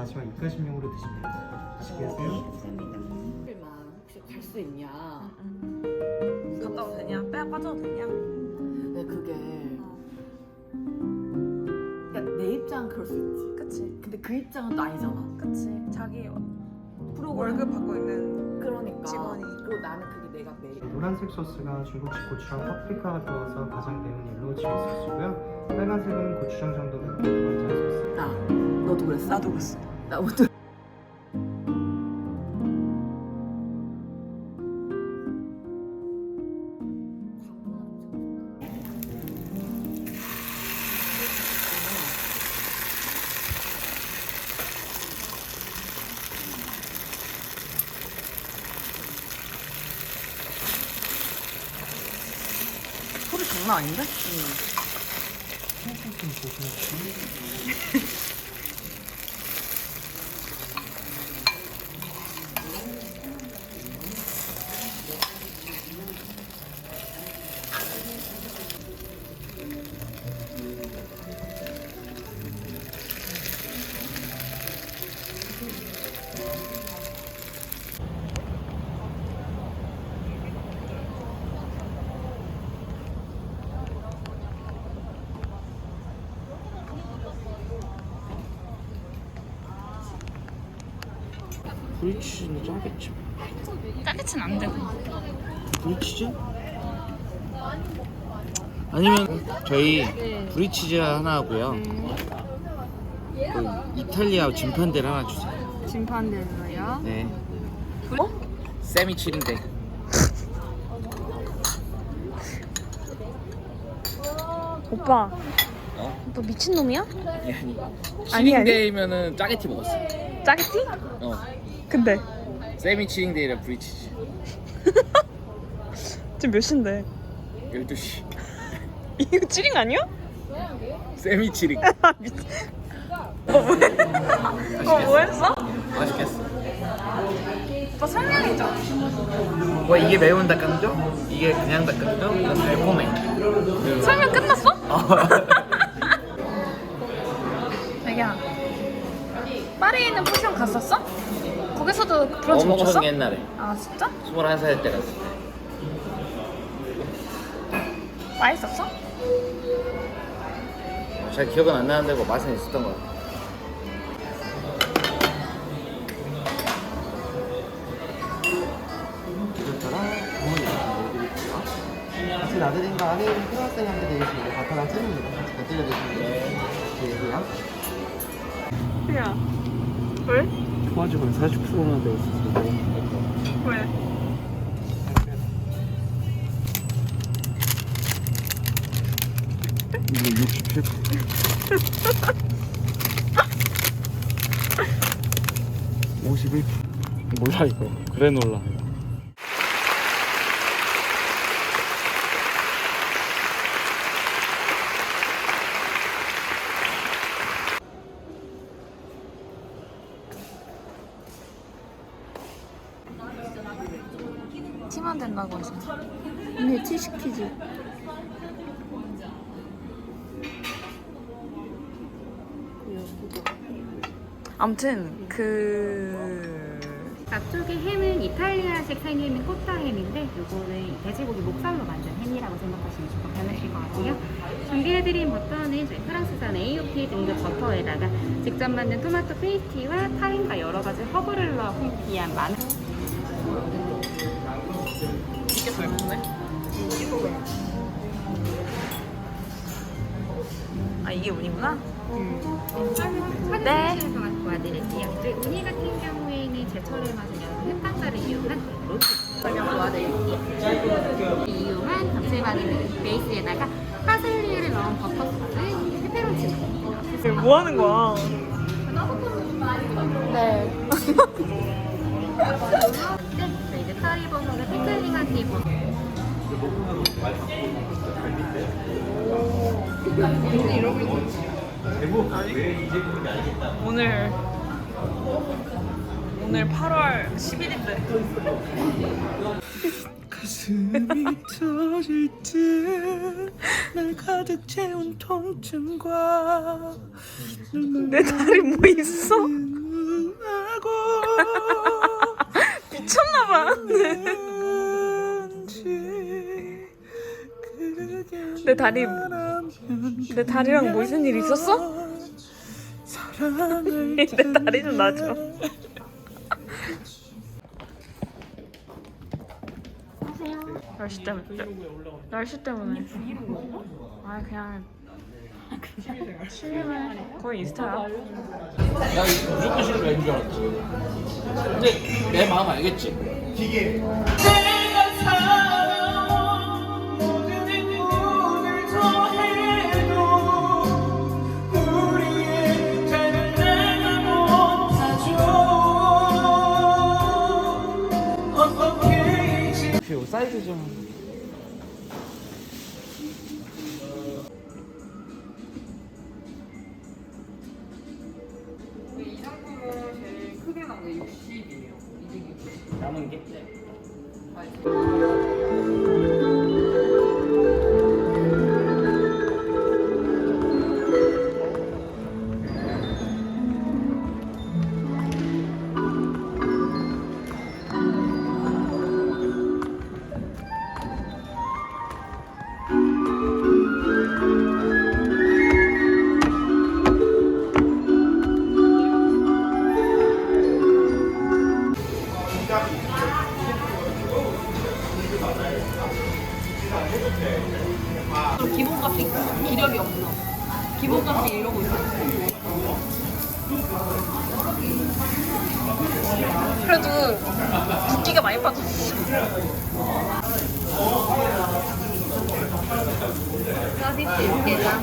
마지막 입가심용으로 드시면 됩니다. 맛있게 드세요. 만 혹시 갈 수 있냐? 갔다 와도 되냐? 빼 빠져도 되냐? 근데 그게 그러니까 내 입장은 그럴 수 있지. 그치 근데 그 입장은 또 아니잖아. 그치 자기 프로그램 월급 받고 있는 그러니까 직원이. 그리고 나는 그게 내가 매일 노란색 소스가 중국식 고추랑 파프리카가 들어가서 가장 매운 옐로우 칠리 소스고요. 빨간색은 고추장 정도 매운 두번장 소스. 나 너도 그랬어? 나도 그랬어 나 오늘 소리 장난 아닌데? 소 브리치즈는 짜겠지. 짜게치는 안 되고 브리치즈? 아니면 저희 브리치즈 하나 하고요. 그 이탈리아 진판들 하나 주세요. 진판대로요? 네. 어? 세미칠인데. 오빠 어? 너 미친놈이야? 아니 아니. 칠링데이면은 짜게티 먹었어. 짜게티? 어. 근데 세미칠링데이랑 브리치즈. 지금 몇 시인데? 12시. 이거 찌링 아니야? 세미칠링. 아 미친 어 뭐해? 어 뭐했어? 맛있겠어. 오빠 설명해줘 뭐 이게 매운 닭강정? 이게 그냥 닭강정? 이건 달콤해. 설명 끝났어? 어. 자기야 파리에 있는 포션 갔었어? 거기서도 브런치 먹었어? 엄청 옛날에. 아 진짜? 21살 때 갔을 때. 맛있었어? 잘 기억은 안 나는데 뭐 맛은 있었던 것 같아. 디저트랑 부모님. 같이 나들인 거 안에 크로와상이 한개 되겠습니다. 바타랑 잼입니다. 같이 곁들여 드시면 되고요. 야 왜? 도와주면 40%나 돼 있어서 왜? 이거 67. (51) 몰라 이거 그래놀라 티만 된다고 해서. 언니 티 시키지. 아무튼 그 앞쪽에 햄은 이탈리아식 생햄인 코타 햄인데 요거는 돼지고기 목살로 만든 햄이라고 생각하시면 조금 편하실 것 같고요. 준비해드린 버터는 저희 프랑스산 AOP 등급 버터에다가 직접 만든 토마토 페이스티와 타임과 여러 가지 허브를 넣어 풍기한 마늘 이게 더 예쁘네 아 이게 운이구나? 네. 동안 도와드릴게요. 저희 우니 같은 경우에는 제철을 맞으면 햇반가를 이용한 설명 도와드릴게요. 이용한 감칠마늘 베이스에다가 파슬리를 넣은 버터 소스, 페페론치노 뭐 하는 거야? 네. 네, 오늘 오늘 8월 10일인데 가슴이 터질 듯날 가득 채운 통증과 내 다리 뭐 있어? 내 다리 내 다리랑 무슨 일 있었어? 내 다리 좀 놔줘. 날씨 때문에 날씨 때문에 아 그냥 거의 인스타야 나 이거 무조건 싫은 애인 줄 알았지. 근데 내 마음 알겠지? 표 사이즈 좀. 이 상품은 제일 크게 나온 게 60이에요. 260. 남은 게? 네. 기본값이 기력이 없어. 기본값이 이러고 있어. 그래도 붓기가 많이 빠졌어 서비스 육개장